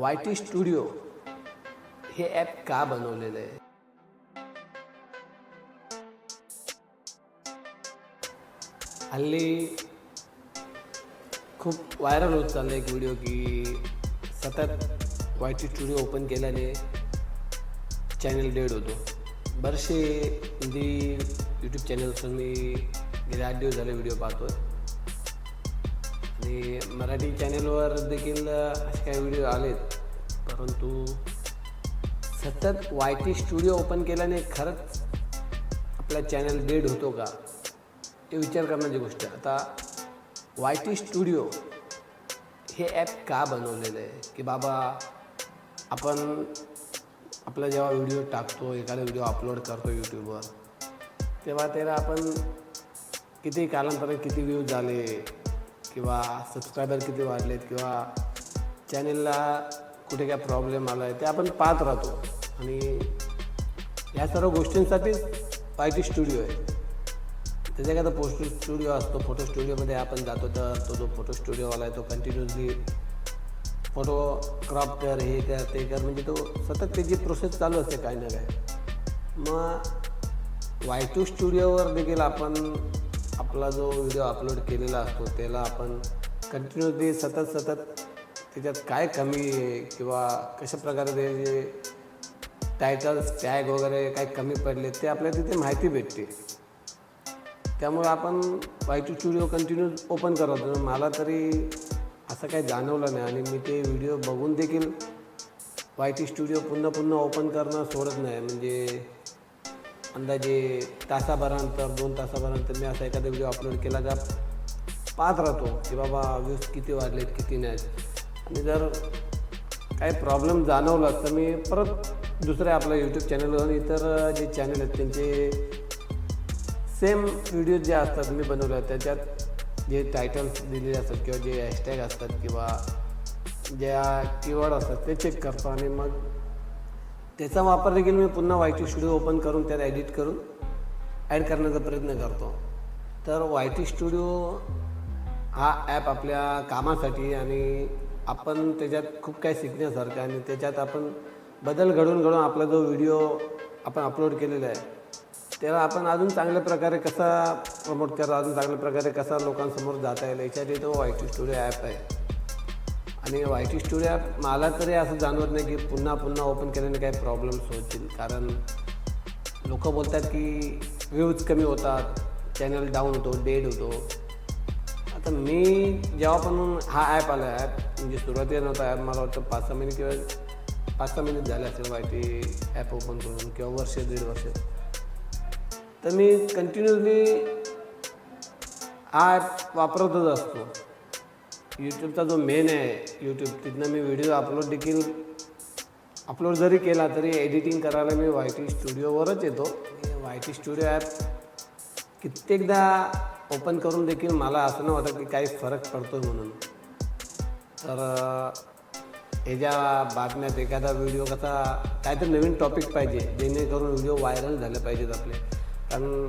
Y T studio हे app का बनवलेलं आहे? हल्ली खूप व्हायरल होत चाललं एक व्हिडिओ की सतत वाय टी स्टुडिओ ओपन केल्याने चॅनल डेड होतो. बरेचसे हिंदी यूट्यूब चॅनल्सवर मी गेले आठ दिवस झाले व्हिडिओ पाहतो आणि मराठी चॅनलवर देखील असे काही व्हिडिओ आलेत. परंतु सतत वाय टी स्टुडिओ ओपन केल्याने खरंच आपला चॅनल डेड होतो का? हे विचार करण्याची गोष्ट आता वाय टी स्टुडिओ हे ॲप का बनवलेलं आहे? की बाबा आपण आपला जेव्हा व्हिडिओ टाकतो एखादा व्हिडिओ अपलोड करतो यूट्यूबवर तेव्हा त्याला आपण किती कालांतर किती व्ह्यूज झाले? किंवा सबस्क्रायबर किती वाढलेत किंवा चॅनेलला कुठे काय प्रॉब्लेम आला आहे ते आपण पाहत राहतो. आणि ह्या सर्व गोष्टींसाठीच पायटी स्टुडिओ आहे. त्याच्याकरता पोस्ट स्टुडिओ असतो फोटो स्टुडिओमध्ये आपण जातो तर तो जो फोटो स्टुडिओवाला आहे तो कंटिन्युअसली फोटो क्रॉप कर हे कर ते कर म्हणजे तो सतत त्याची प्रोसेस चालू असते काही ना काय मग वाय टू स्टुडिओवर देखील आपण आपला जो व्हिडिओ अपलोड केलेला असतो त्याला आपण कंटिन्युअसली सतत सतत त्याच्यात काय कमी आहे किंवा कशा प्रकारे ते जे टायटल्स टॅग वगैरे काय कमी पडले ते आपल्याला तिथे माहिती भेटते. त्यामुळे आपण वायटू स्टुडिओ कंटिन्यू ओपन करत होतो. मला तरी असं काही जाणवलं नाही आणि मी ते व्हिडिओ बघून देखील वाय टी स्टुडिओ पुन्हा पुन्हा ओपन करणं सोडत नाही. म्हणजे अंदाजे तासाभरानंतर दोन तासाभरानंतर मी असा एखादा व्हिडिओ अपलोड केला का पाहत राहतो की बाबा व्ह्यूज किती वाढलेत किती नाहीत आणि जर काही प्रॉब्लेम जाणवला तर मी परत दुसऱ्या आपल्या यूट्यूब चॅनलवर इतर जे चॅनल आहेत त्यांचे सेम व्हिडिओ जे असतात मी बनवले आहेत. त्याच्यात जे टायटल्स दिलेले असतात किंवा जे हॅशटॅग असतात किंवा ज्या कीवर्ड असतात ते चेक करतो आणि मग त्याचा वापर देखील मी पुन्हा वाय टी स्टुडिओ ओपन करून त्याला एडिट करून ॲड करण्याचा प्रयत्न करतो. तर वाय टी स्टुडिओ हा ॲप आपल्या कामासाठी आणि आपण त्याच्यात खूप काही शिकण्यासारखं आणि त्याच्यात आपण बदल घडून घडून आपला जो व्हिडिओ आपण अपलोड केलेला आहे त्याला आपण अजून चांगल्या प्रकारे कसा प्रमोट करा अजून चांगल्या प्रकारे कसा लोकांसमोर जाता येईल याच्यासाठी तो वाय टी स्टुडिओ ॲप आहे. आणि वाय टी स्टुडिओ मला तरी असं जाणवत नाही की पुन्हा पुन्हा ओपन केल्याने काही प्रॉब्लेम्स होतील. कारण लोक बोलतात की व्ह्यूज कमी होतात चॅनल डाऊन होतो डेड होतो. आता मी जेव्हा पण हा ॲप आला ॲप म्हणजे सुरुवातीला नव्हता ॲप मला वाटतं पाच सहा महिने किंवा पाच सहा महिने झाले असेल वाय टी ॲप ओपन करून किंवा वर्ष दीड वर्ष. तर मी कंटिन्युअसली हा ॲप वापरतच असतो. यूट्यूबचा जो मेन आहे यूट्यूब तिथनं मी व्हिडिओ अपलोड देखील अपलोड जरी केला तरी एडिटिंग करायला मी वाय टी स्टुडिओवरच येतो. वाय टी स्टुडिओ ॲप कित्येकदा ओपन करून देखील मला असं नाही वाटत की काही फरक पडतो आहे म्हणून. तर हे ज्या बातम्यात एखादा व्हिडिओ कसा काहीतरी नवीन टॉपिक पाहिजे जेणेकरून व्हिडिओ व्हायरल झाले पाहिजेत आपले. कारण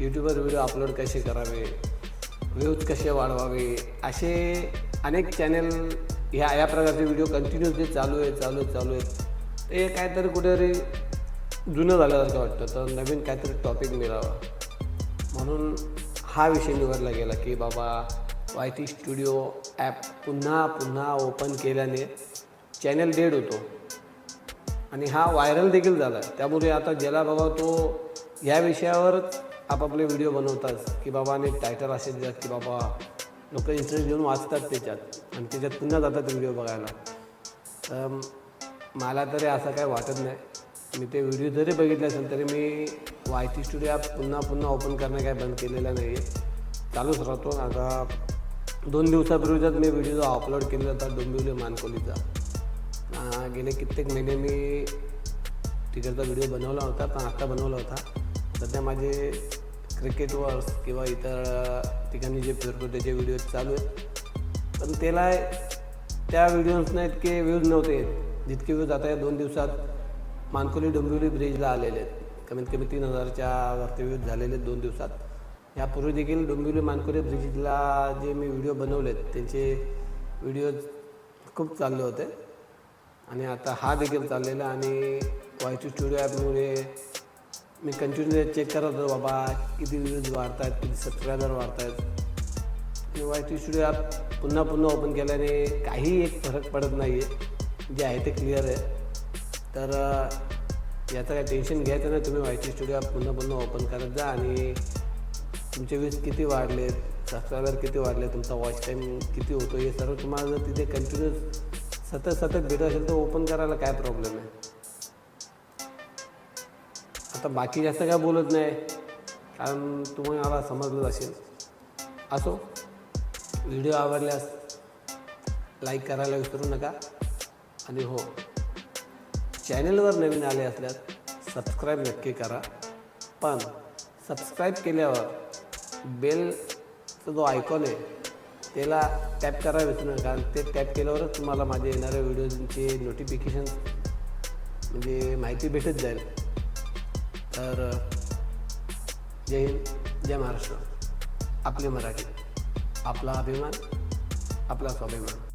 यूट्यूबवर व्हिडिओ अपलोड कसे करावे व्ह्यूज कसे वाढवावे असे अनेक चॅनल ह्या या प्रकारचे व्हिडिओ कंटिन्युअसली चालू आहे चालू आहे चालू आहेत. ते काहीतरी कुठेतरी जुनं झाल्यासारखं वाटतं. तर नवीन काहीतरी टॉपिक मिळावा म्हणून हा विषय निवडला गेला की बाबा वाय टी स्टुडिओ ॲप पुन्हा पुन्हा ओपन केल्याने चॅनल डेड होतो. आणि हा व्हायरल देखील झाला. त्यामुळे आता ज्याला बाबा तो या विषयावरच आपापले व्हिडिओ बनवतात की बाबा आणि टायटल असेल देतात की बाबा लोक इंटरेस्ट घेऊन वाचतात त्याच्यात. आणि त्याच्यात पुन्हा जातात व्हिडिओ बघायला. तर मला तरी असं काय वाटत नाही. मी ते व्हिडिओ जरी बघितले असेल तरी मी वाय टी स्टुडिओ ॲप पुन्हा पुन्हा ओपन करणं काय बंद केलेलं नाही आहे चालूच राहतो. आता दोन दिवसापूर्वीचाच मी व्हिडिओ अपलोड केलेला होता डोंबिवली मानकोलीचा. गेले कित्येक महिने मी तिकडचा व्हिडिओ बनवला होता पण आत्ता बनवला होता. सध्या माझे क्रिकेटवर किंवा इतर ठिकाणी जे फिरतो त्याचे व्हिडिओ चालू आहेत. पण त्याला त्या व्हिडिओजना इतके व्ह्यूज नव्हते. जितके व्ह्यूज आता या दोन दिवसात मानकोली डोंबिवली ब्रिजला आलेले आहेत. कमीत कमी तीन हजारच्या वरती व्ह्यूज झालेले आहेत दोन दिवसात. यापूर्वी देखील डोंबिवली मानकोली ब्रिजला जे मी व्हिडिओ बनवलेत त्यांचे व्हिडिओज खूप चालले होते. आणि आता हा देखील चाललेला आणि वाय स्टुडिओ ॲपमुळे मी कंटिन्यू चेक करत होतो बाबा किती व्ह्यूज वाढत आहेत किती सबस्क्रायबर वाढत आहेत आणि वाय टी स्टुडिओ ॲप पुन्हा पुन्हा ओपन केल्याने काही एक फरक पडत नाही आहे जे आहे ते क्लिअर आहे. तर याचं काही टेन्शन घ्यायचं नाही. तुम्ही वाय टी स्टुडिओ ॲप पुन्हा पुन्हा ओपन करत जा आणि तुमचे व्ह्यूज किती वाढले सबस्क्रायबर किती वाढले तुमचा वॉच टाईम किती होतो हे सर्व तुम्हाला जर तिथे कंटिन्यूस सतत सतत भेटत असेल तर ओपन करायला काय प्रॉब्लेम आहे? आता बाकी जास्त काय बोलत नाही. कारण तुम्हाला समजलं असेल. असो व्हिडिओ आवडल्यास लाईक करायला विसरू नका. आणि हो चॅनलवर नवीन आले असल्यास सबस्क्राईब नक्की करा. पण सबस्क्राईब केल्यावर बेलचा जो आयकॉन आहे त्याला टॅप करा विसरू नका. कारण ते टॅप केल्यावरच तुम्हाला माझे येणाऱ्या व्हिडिओचे नोटिफिकेशन म्हणजे माहिती भेटत जाईल. तर जय हिंद जय महाराष्ट्र. आपली मराठी. आपला अभिमान आपला स्वाभिमान.